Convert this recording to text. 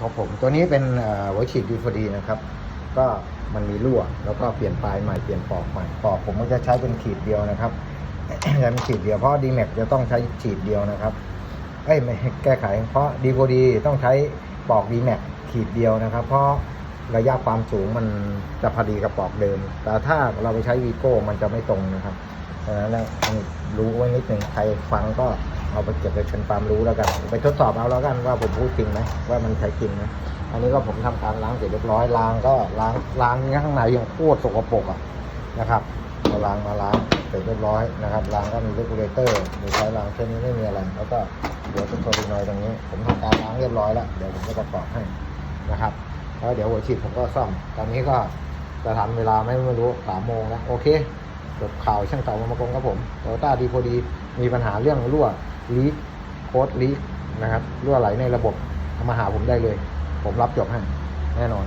ของผม ตัวนี้เป็นเอ่อหัวฉีดดีพดีนะครับ ก็มันมีรั่ว แล้วก็เปลี่ยนปลายใหม่เปลี่ยนปอกใหม่ปอกผมมันจะใช้เป็นขีดเดียวนะครับใช้เป็นขีดเดียวเพราะดีแม็กจะต้องใช้ขีดเดียวนะครับเอ้ยไม่แก้ไข เพราะดีพอดีต้องใช้ปอกดีแม็กขีดเดียวนะครับ เพราะระยะความสูงมันจะพอดีกับปอกเดิม แต่ถ้าเราไปใช้วีโก้มันจะไม่ตรงนะครับดังนั้นแล้วรู้ไว้นิดหนึ่งใครฟังก็ เอาไปเก็บไปเป็นความรู้แล้วกัน ไปทดสอบเอาแล้วกันว่าผมพูดจริงไหมว่ามันใช้จริงไหมอันนี้ก็ผมทำการล้างเสร็จเรียบร้อยล้างก็ล้างล้างข้างในยังโคตรสกปรกอะนะครับเราล้างมาล้างเสร็จเรียบร้อยนะครับล้างก็มีเรกูเลเตอร์มีใช้ล้างแค่นี้ไม่มีอะไร แล้วก็เดี๋ยวเป็นโซลินอยตรงนี้ ผมทำการล้างเรียบร้อยแล้วเดี๋ยวผมจะประกอบให้นะครับแล้วเดี๋ยวหัวฉีดผมก็ซ่อมตอนนี้ก็จะทันเวลาไม่ไม่รู้สามโมงแล้วโอเคจบข่าวช่างเต่ามามากงครับผมโตต้าดีพอดีมีปัญหาเรื่องรั่ว ลีกโค้ดลีกนะครับรั่วไหลในระบบเอามาหาผมได้เลย ผมรับจบให้แน่นอน